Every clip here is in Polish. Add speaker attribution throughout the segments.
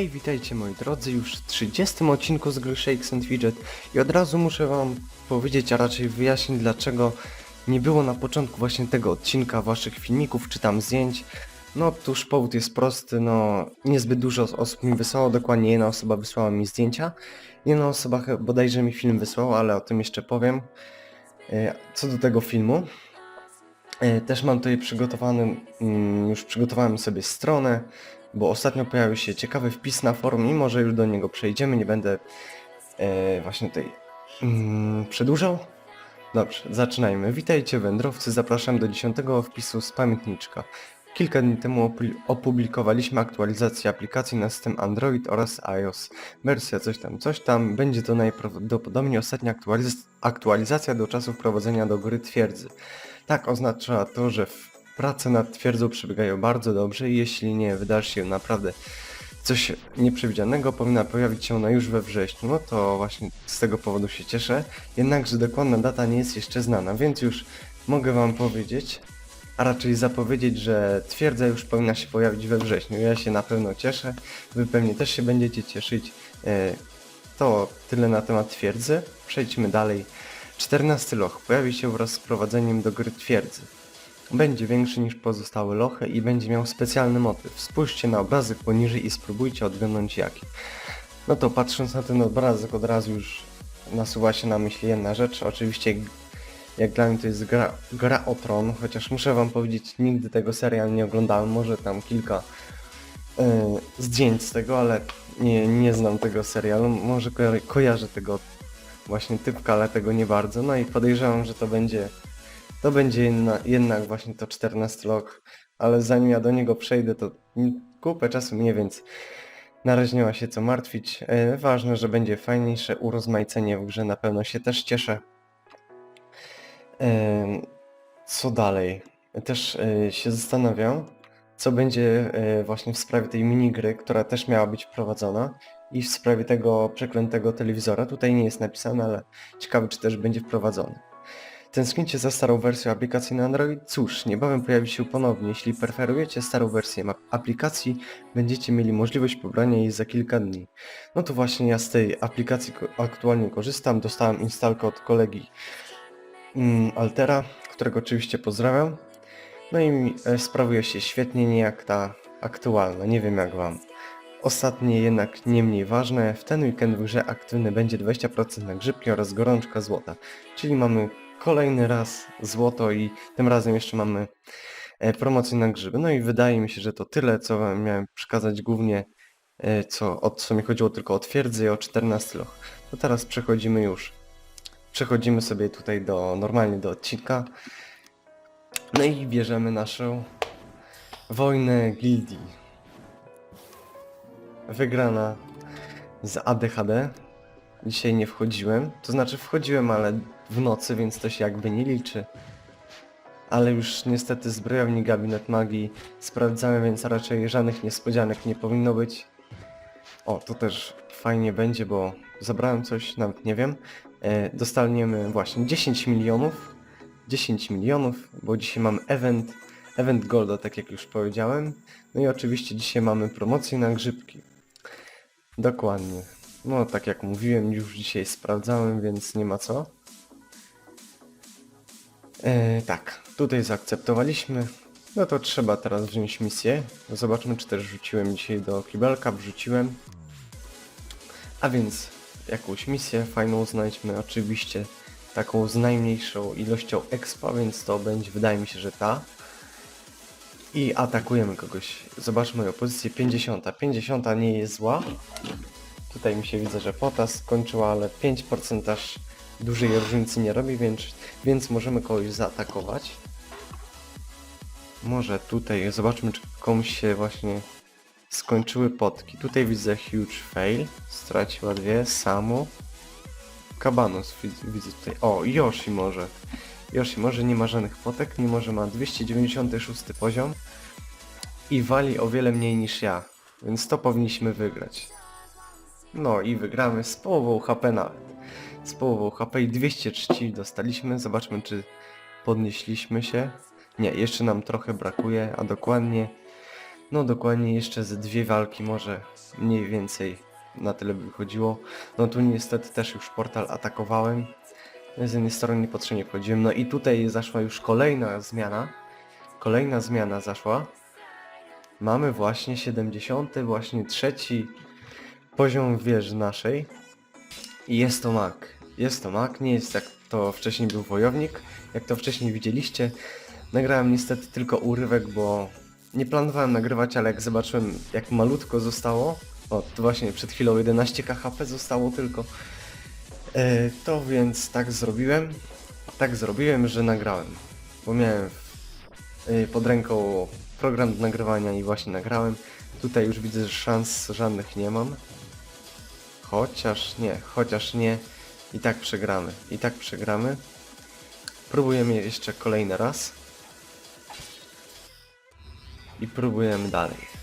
Speaker 1: Hej, witajcie moi drodzy, już w 30 odcinku z gry Shakes and Fidget i od razu muszę wam powiedzieć, a raczej wyjaśnić dlaczego nie było na początku właśnie tego odcinka waszych filmików czy tam zdjęć. No otóż powód jest prosty, no niezbyt dużo os- osób mi wysłało, dokładnie jedna osoba wysłała mi zdjęcia. Jedna osoba bodajże mi film wysłała, ale o tym jeszcze powiem. E, Co do tego filmu, e, też mam tutaj przygotowany, mm, już przygotowałem sobie stronę, bo ostatnio pojawił się ciekawy wpis na forum i może już do niego przejdziemy, nie będę e, właśnie tutaj mm, przedłużał. Dobrze, zaczynajmy. Witajcie wędrowcy, zapraszam do 10 wpisu z pamiętniczka. Kilka dni temu opublikowaliśmy aktualizację aplikacji na system Android oraz iOS. Wersja coś tam, coś tam. Będzie to najprawdopodobniej ostatnia aktualiz- aktualizacja do czasu wprowadzenia do gry twierdzy. Tak oznacza to, że w prace nad twierdzą przebiegają bardzo dobrze i jeśli nie wydarzy się naprawdę coś nieprzewidzianego, powinna pojawić się ona już we wrześniu. No to właśnie z tego powodu się cieszę. Jednakże dokładna data nie jest jeszcze znana, więc już mogę wam powiedzieć, a raczej zapowiedzieć, że twierdza już powinna się pojawić we wrześniu. Ja się na pewno cieszę, wy pewnie też się będziecie cieszyć. E, To tyle na temat twierdzy. Przejdźmy dalej. 14 loch pojawi się wraz z wprowadzeniem do gry twierdzy. Będzie większy niż pozostałe lochy i będzie miał specjalny motyw. Spójrzcie na obrazek poniżej i spróbujcie odgadnąć jaki. No to patrząc na ten obrazek od razu już nasuwa się na myśl jedna rzecz. Oczywiście jak dla mnie to jest gra, gra o tron, chociaż muszę wam powiedzieć, nigdy tego serial nie oglądałem, może tam kilka e, zdjęć z tego, ale nie, nie znam tego serialu. Może ko kojarzę tego właśnie typka, ale tego nie bardzo. No i podejrzewam, że to będzie to będzie jedna, jednak właśnie to 14 log, ale zanim ja do niego przejdę, to kupę czasu mnie, więc na razie nie ma się co martwić. E, ważne, że będzie fajniejsze urozmaicenie w grze, na pewno się też cieszę. Em, co dalej? Też e, się zastanawiam, co będzie e, właśnie w sprawie tej minigry, która też miała być wprowadzona i w sprawie tego przeklętego telewizora. Tutaj nie jest napisane, ale ciekawe, czy też będzie wprowadzony. Tęsknicie za starą wersją aplikacji na Android? Cóż, niebawem pojawi się ponownie. Jeśli preferujecie starą wersję aplikacji, będziecie mieli możliwość pobrania jej za kilka dni. No to właśnie ja z tej aplikacji aktualnie korzystam. Dostałem instalkę od kolegi mm, Altera, którego oczywiście pozdrawiam. No i e, sprawuje się świetnie, nie jak ta aktualna. Nie wiem jak wam. Ostatnie jednak nie mniej ważne, w ten weekend w grze aktywny będzie 20% na grzybki oraz gorączka złota. Czyli mamy kolejny raz złoto i tym razem jeszcze mamy e, promocję na grzyby. No i wydaje mi się, że to tyle, co miałem przekazać głównie, e, co, o co mi chodziło tylko o twierdzę i o 14 loch. To teraz przechodzimy już, przechodzimy sobie tutaj do, normalnie do odcinka. No i bierzemy naszą wojnę gildii. Wygrana z ADHD. Dzisiaj nie wchodziłem. To znaczy wchodziłem, ale w nocy, więc to się jakby nie liczy. Ale już niestety zbrojowni gabinet magii sprawdzamy, więc raczej żadnych niespodzianek nie powinno być. O, to też fajnie będzie, bo zabrałem coś, nawet nie wiem. E, dostaniemy właśnie 10 milionów. 10 milionów, bo dzisiaj mamy event, event Golda, tak jak już powiedziałem. No i oczywiście dzisiaj mamy promocję na grzybki. Dokładnie. No tak jak mówiłem, już dzisiaj sprawdzałem, więc nie ma co. E, tak, tutaj zaakceptowaliśmy. No to trzeba teraz wziąć misję. Zobaczmy, czy też wrzuciłem dzisiaj do kibelka. Wrzuciłem. A więc jakąś misję fajną znajdźmy. Oczywiście taką z najmniejszą ilością expa, więc to będzie, wydaje mi się, że ta. I atakujemy kogoś. Zobaczmy pozycję 50. 50 nie jest zła. Tutaj mi się widzę, że pota skończyła, ale 5% aż dużej różnicy nie robi, więc, więc możemy kogoś zaatakować. Może tutaj, zobaczmy czy komuś się właśnie skończyły potki. Tutaj widzę huge fail, straciła dwie, Samu. Kabanos widzę, widzę tutaj. O, Yoshi może. Yoshi może nie ma żadnych potek, mimo że ma 296 poziom i wali o wiele mniej niż ja, więc to powinniśmy wygrać. No i wygramy z połową HP nawet. Z połową HP i 200 czci dostaliśmy. Zobaczmy czy podnieśliśmy się. Nie, jeszcze nam trochę brakuje, a dokładnie No dokładnie jeszcze ze dwie walki, może mniej więcej na tyle by wychodziło. No tu niestety też już portal atakowałem. Z jednej strony niepotrzebnie wchodziłem. No i tutaj zaszła już kolejna zmiana. Kolejna zmiana zaszła. Mamy właśnie 70, właśnie trzeci poziom wieży naszej. I jest to mak. Jest to mak, nie jest jak to wcześniej był wojownik. Jak to wcześniej widzieliście. Nagrałem niestety tylko urywek, bo nie planowałem nagrywać, ale jak zobaczyłem jak malutko zostało, o to właśnie przed chwilą 11 KHP zostało tylko, e, to więc tak zrobiłem, tak zrobiłem, że nagrałem, bo miałem e, pod ręką program do nagrywania i właśnie nagrałem. Tutaj już widzę, że szans żadnych nie mam. Chociaż nie, chociaż nie. I tak przegramy. I tak przegramy. Próbujemy jeszcze kolejny raz. I próbujemy dalej.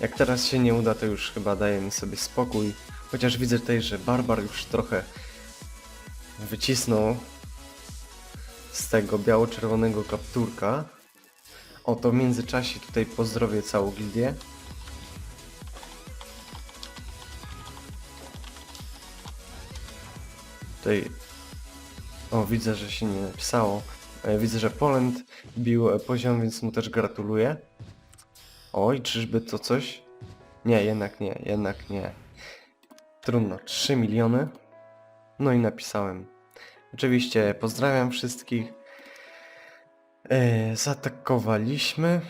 Speaker 1: Jak teraz się nie uda, to już chyba dajemy sobie spokój. Chociaż widzę tutaj, że Barbar już trochę wycisnął z tego biało-czerwonego kapturka. O, to w międzyczasie tutaj pozdrowię całą gildię. Tutaj... O, widzę, że się nie napisało. E, Widzę, że Poland bił e, poziom, więc mu też gratuluję. Oj, czyżby to coś? Nie, jednak nie, jednak nie. Trudno, 3 miliony. No i napisałem. Oczywiście pozdrawiam wszystkich. E, zaatakowaliśmy.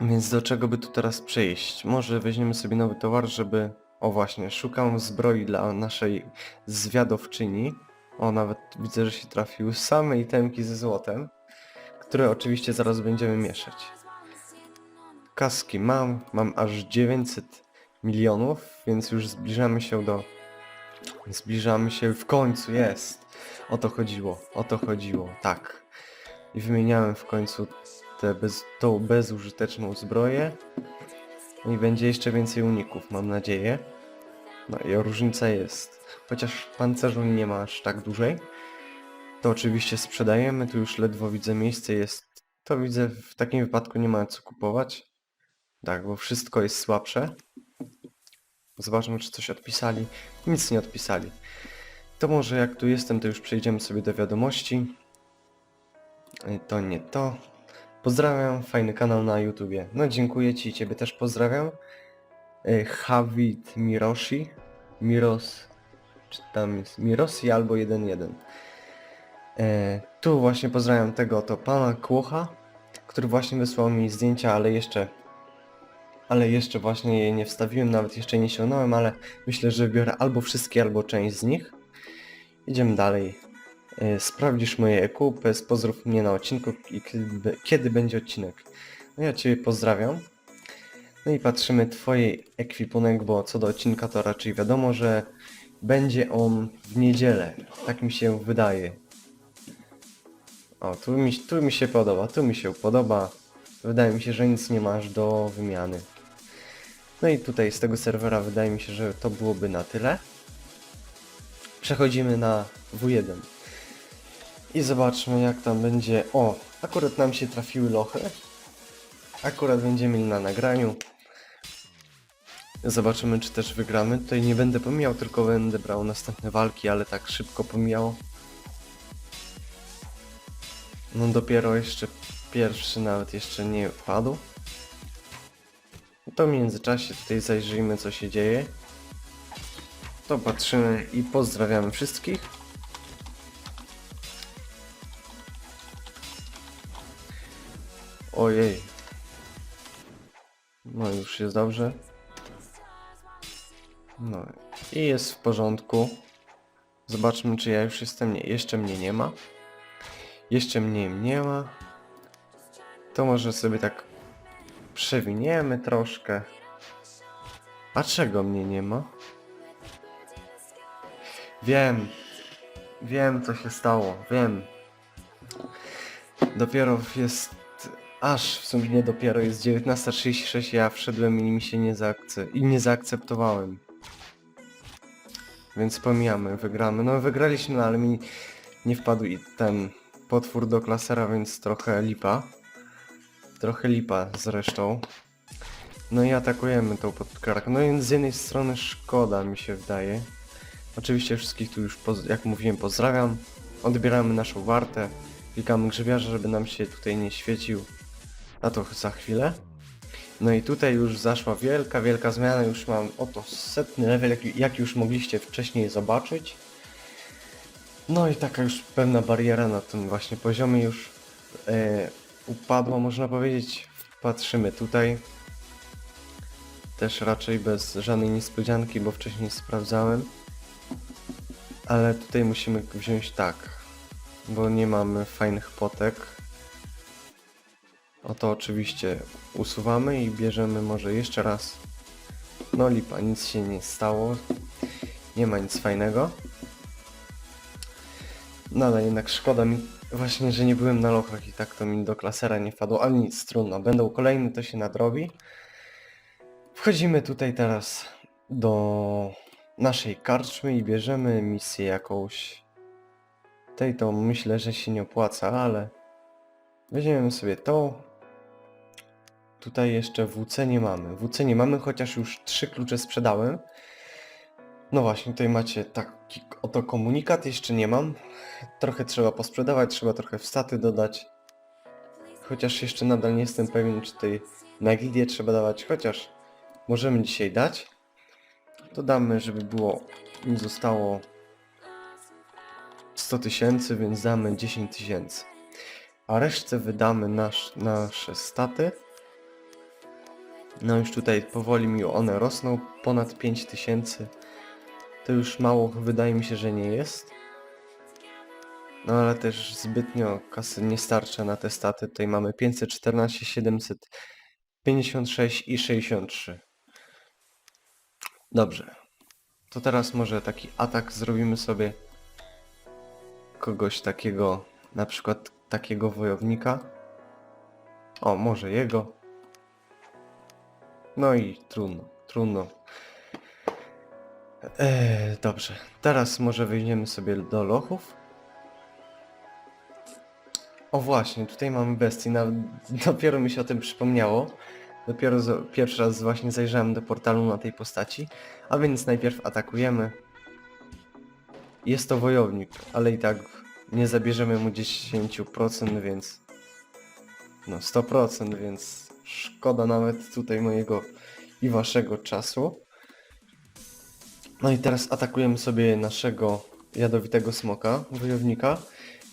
Speaker 1: Więc do czego by tu teraz przejść? Może weźmiemy sobie nowy towar, żeby... O właśnie, szukam zbroi dla naszej zwiadowczyni. O, nawet widzę, że się trafiły same itemki ze złotem, które oczywiście zaraz będziemy mieszać. Kaski mam, mam aż 900 milionów, więc już zbliżamy się do... Zbliżamy się w końcu, jest! O to chodziło, o to chodziło, tak. I wymieniałem w końcu tę bez, tą bezużyteczną zbroję. I będzie jeszcze więcej uników, mam nadzieję. No i różnica jest. Chociaż pancerzu nie ma aż tak dużej. To oczywiście sprzedajemy, tu już ledwo widzę miejsce jest. To widzę, w takim wypadku nie ma co kupować. Tak, bo wszystko jest słabsze. Zobaczmy, czy coś odpisali. Nic nie odpisali. To może jak tu jestem, to już przejdziemy sobie do wiadomości. Y, To nie to. Pozdrawiam, fajny kanał na YouTubie. No dziękuję Ci, Ciebie też pozdrawiam. Y, Havit Miroshi. Miros, czy tam jest Mirosi albo 1-1. E, tu właśnie pozdrawiam tego to pana Kłocha, który właśnie wysłał mi zdjęcia, ale jeszcze ale jeszcze właśnie je nie wstawiłem, nawet jeszcze nie sięgnąłem, ale myślę, że biorę albo wszystkie, albo część z nich. Idziemy dalej. E, Sprawdzisz moje EQ, pozdrów mnie na odcinku i kiedy, kiedy będzie odcinek. No ja Ciebie pozdrawiam. No i patrzymy Twojej ekwipunek, bo co do odcinka to raczej wiadomo, że będzie on w niedzielę. Tak mi się wydaje. O, tu mi, tu mi się podoba, tu mi się podoba. Wydaje mi się, że nic nie masz do wymiany. No i tutaj z tego serwera wydaje mi się, że to byłoby na tyle. Przechodzimy na W1. I zobaczmy jak tam będzie... O, akurat nam się trafiły lochy. Akurat będziemy na nagraniu. Zobaczymy czy też wygramy. Tutaj nie będę pomijał, tylko będę brał następne walki, ale tak szybko pomijało. No dopiero jeszcze pierwszy nawet jeszcze nie wpadł. To w międzyczasie tutaj zajrzyjmy co się dzieje. To patrzymy i pozdrawiamy wszystkich. Ojej. No już jest dobrze. No i jest w porządku. Zobaczmy czy ja już jestem. Nie, jeszcze mnie nie ma. Jeszcze mnie nie ma. To może sobie tak przewiniemy troszkę. A czego mnie nie ma? Wiem. Wiem co się stało. Wiem. Dopiero jest... Aż w sumie nie dopiero jest 19.36, ja wszedłem i mi się nie zaakce... i nie zaakceptowałem. Więc pomijamy, wygramy. No wygraliśmy, no, ale mi nie wpadł i ten potwór do klasera, więc trochę lipa. trochę lipa zresztą. No i atakujemy tą podkarkę. No i z jednej strony szkoda mi się wydaje. Oczywiście wszystkich tu już, jak mówiłem, pozdrawiam. Odbieramy naszą wartę. Klikamy grzybiarza, żeby nam się tutaj nie świecił. A to za chwilę. No i tutaj już zaszła wielka, wielka zmiana. Już mam oto setny level, jak, jak już mogliście wcześniej zobaczyć. No i taka już pewna bariera na tym właśnie poziomie już e, upadła, można powiedzieć. Patrzymy tutaj. Też raczej bez żadnej niespodzianki, bo wcześniej sprawdzałem. Ale tutaj musimy wziąć tak, bo nie mamy fajnych potek. Oto oczywiście usuwamy i bierzemy może jeszcze raz. No lipa, nic się nie stało. Nie ma nic fajnego. No ale jednak szkoda mi właśnie, że nie byłem na lochach i tak to mi do klasera nie wpadło, ale nic, trudno. Będą kolejne, to się nadrobi. Wchodzimy tutaj teraz do naszej karczmy i bierzemy misję jakąś. Tej to myślę, że się nie opłaca, ale weźmiemy sobie tą. Tutaj jeszcze WC nie mamy. WC nie mamy, chociaż już trzy klucze sprzedałem. No właśnie, tutaj macie taki oto komunikat, jeszcze nie mam. Trochę trzeba posprzedawać, trzeba trochę wstaty dodać. Chociaż jeszcze nadal nie jestem pewien, czy tutaj na gildię trzeba dawać, chociaż możemy dzisiaj dać. To damy, żeby było, mi zostało 100 tysięcy, więc damy 10 tysięcy. A resztę wydamy nasz, nasze staty. No już tutaj powoli mi one rosną, ponad 5 tysięcy. To już mało wydaje mi się, że nie jest. No ale też zbytnio kasy nie starcza na te staty. Tutaj mamy 514, 756 i 63. Dobrze. To teraz może taki atak zrobimy sobie kogoś takiego, na przykład takiego wojownika. O, może jego. No i trudno, trudno. Eee, dobrze, teraz może wyjdziemy sobie do lochów. O właśnie, tutaj mamy bestię. Na, dopiero mi się o tym przypomniało. Dopiero pierwszy raz właśnie zajrzałem do portalu na tej postaci. A więc najpierw atakujemy. Jest to wojownik, ale i tak nie zabierzemy mu 10%, więc... No 100%, więc szkoda nawet tutaj mojego i waszego czasu. No i teraz atakujemy sobie naszego jadowitego smoka, wojownika.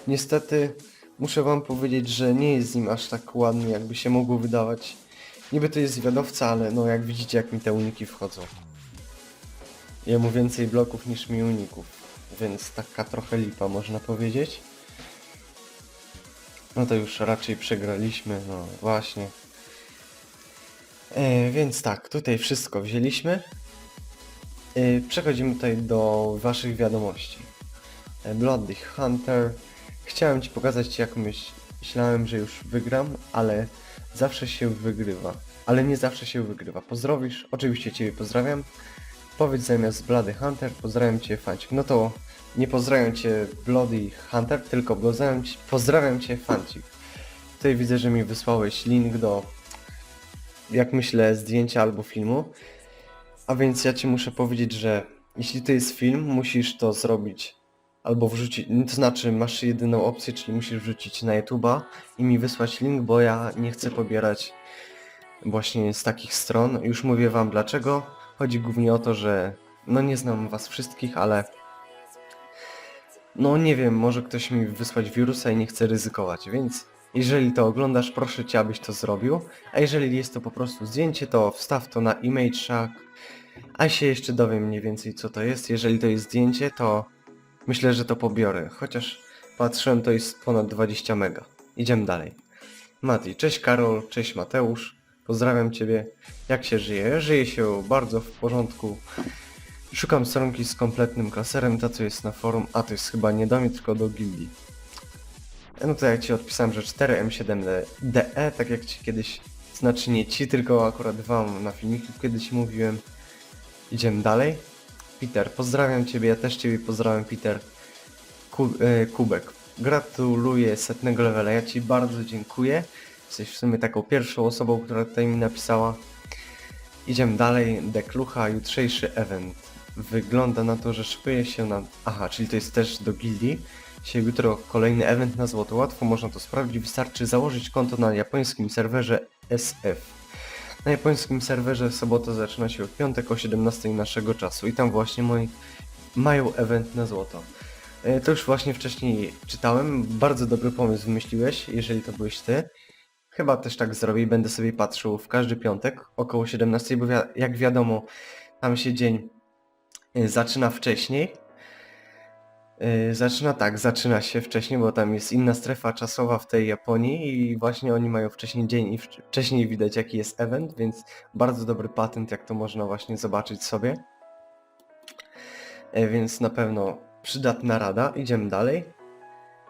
Speaker 1: Niestety muszę wam powiedzieć, że nie jest z nim aż tak ładny, jakby się mogło wydawać. Niby to jest zwiadowca, ale no jak widzicie, jak mi te uniki wchodzą. Jemu więcej bloków niż mi uników, więc taka trochę lipa można powiedzieć. No to już raczej przegraliśmy, no właśnie. E, więc tak, tutaj wszystko wzięliśmy. E, przechodzimy tutaj do waszych wiadomości. E, Bloody Hunter. Chciałem ci pokazać jak myśl, myślałem, że już wygram, ale zawsze się wygrywa. Ale nie zawsze się wygrywa. Pozdrowisz? Oczywiście ciebie pozdrawiam. Powiedz zamiast Bloody Hunter, pozdrawiam cię Fancik. No to nie pozdrawiam cię Bloody Hunter, tylko pozdrawiam cię, pozdrawiam cię Fancik. Tutaj widzę, że mi wysłałeś link do, jak myślę, zdjęcia albo filmu. A więc ja ci muszę powiedzieć, że jeśli to jest film, musisz to zrobić albo wrzucić, to znaczy masz jedyną opcję, czyli musisz wrzucić na YouTube'a i mi wysłać link, bo ja nie chcę pobierać właśnie z takich stron. Już mówię wam dlaczego. Chodzi głównie o to, że no nie znam was wszystkich, ale no nie wiem, może ktoś mi wysłać wirusa i nie chce ryzykować, więc jeżeli to oglądasz, proszę cię, abyś to zrobił. A jeżeli jest to po prostu zdjęcie, to wstaw to na Image Shack, a się jeszcze dowiem mniej więcej co to jest. Jeżeli to jest zdjęcie, to myślę, że to pobiorę, chociaż patrzyłem, to jest ponad 20 mega. Idziemy dalej. Mati, cześć Karol, cześć Mateusz, pozdrawiam Ciebie. Jak się żyje? Żyje się bardzo w porządku. Szukam stronki z kompletnym klaserem, ta co jest na forum, a to jest chyba nie do mnie, tylko do gildii. No to jak Ci odpisałem, że 4M7DE, tak jak Ci kiedyś, znaczy nie Ci, tylko akurat Wam na filmiku kiedyś mówiłem. Idziemy dalej. Peter, pozdrawiam Ciebie, ja też Ciebie pozdrawiam Peter. Ku, e, Kubek, gratuluję setnego levela, ja Ci bardzo dziękuję. jesteś w sumie taką pierwszą osobą, która tutaj mi napisała. Idziemy dalej, Deklucha, jutrzejszy event. Wygląda na to, że szykuje się na... Aha, czyli to jest też do gildii. Się jutro kolejny event na złoto. Łatwo można to sprawdzić, wystarczy założyć konto na japońskim serwerze SF. Na japońskim serwerze sobota zaczyna się w piątek o 17 naszego czasu i tam właśnie moi mają event na złoto. E, To już właśnie wcześniej czytałem. Bardzo dobry pomysł wymyśliłeś, jeżeli to byłeś ty. Chyba też tak zrobię i będę sobie patrzył w każdy piątek około 17, bo jak wiadomo, tam się dzień y, zaczyna wcześniej. Y, Zaczyna tak, zaczyna się wcześniej, bo tam jest inna strefa czasowa w tej Japonii i właśnie oni mają wcześniej dzień i wcz- wcześniej widać jaki jest event, więc bardzo dobry patent, jak to można właśnie zobaczyć sobie. E, Więc na pewno przydatna rada. Idziemy dalej.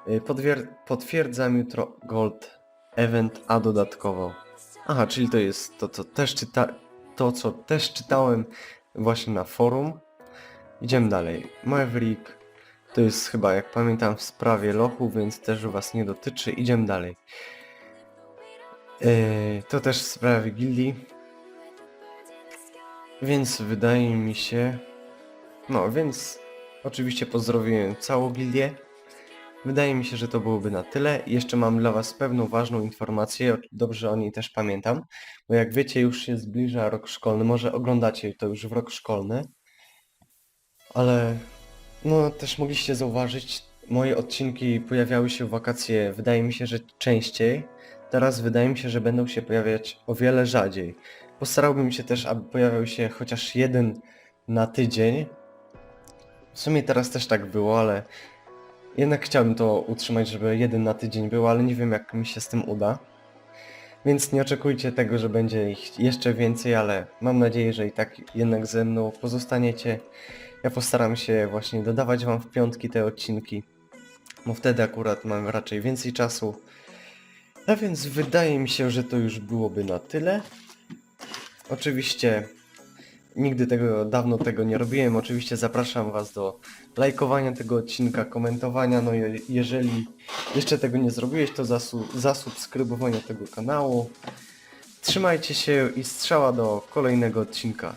Speaker 1: Y, Podwier- potwierdzam jutro Gold Event, a dodatkowo. Aha, czyli to jest to, co też czyta to, co też czytałem właśnie na forum. Idziemy dalej. Maverick to jest chyba, jak pamiętam, w sprawie lochu, więc też was nie dotyczy. Idziemy dalej. Yy, to też w sprawie gildii. Więc wydaje mi się... No, więc oczywiście pozdrowiłem całą gildię. Wydaje mi się, że to byłoby na tyle. Jeszcze mam dla Was pewną ważną informację, dobrze o niej też pamiętam, bo jak wiecie już się zbliża rok szkolny, może oglądacie to już w rok szkolny, ale no też mogliście zauważyć, moje odcinki pojawiały się w wakacje, wydaje mi się, że częściej. Teraz wydaje mi się, że będą się pojawiać o wiele rzadziej. Postarałbym się też, aby pojawiał się chociaż jeden na tydzień. W sumie teraz też tak było, ale jednak chciałbym to utrzymać, żeby jeden na tydzień był, ale nie wiem jak mi się z tym uda. Więc nie oczekujcie tego, że będzie ich jeszcze więcej, ale mam nadzieję, że i tak jednak ze mną pozostaniecie. Ja postaram się właśnie dodawać wam w piątki te odcinki, bo wtedy akurat mam raczej więcej czasu. A więc wydaje mi się, że to już byłoby na tyle. Oczywiście nigdy tego, dawno tego nie robiłem. Oczywiście zapraszam was do lajkowania tego odcinka, komentowania. No je, jeżeli jeszcze tego nie zrobiłeś, to zasu, zasubskrybowania tego kanału. Trzymajcie się i strzała do kolejnego odcinka.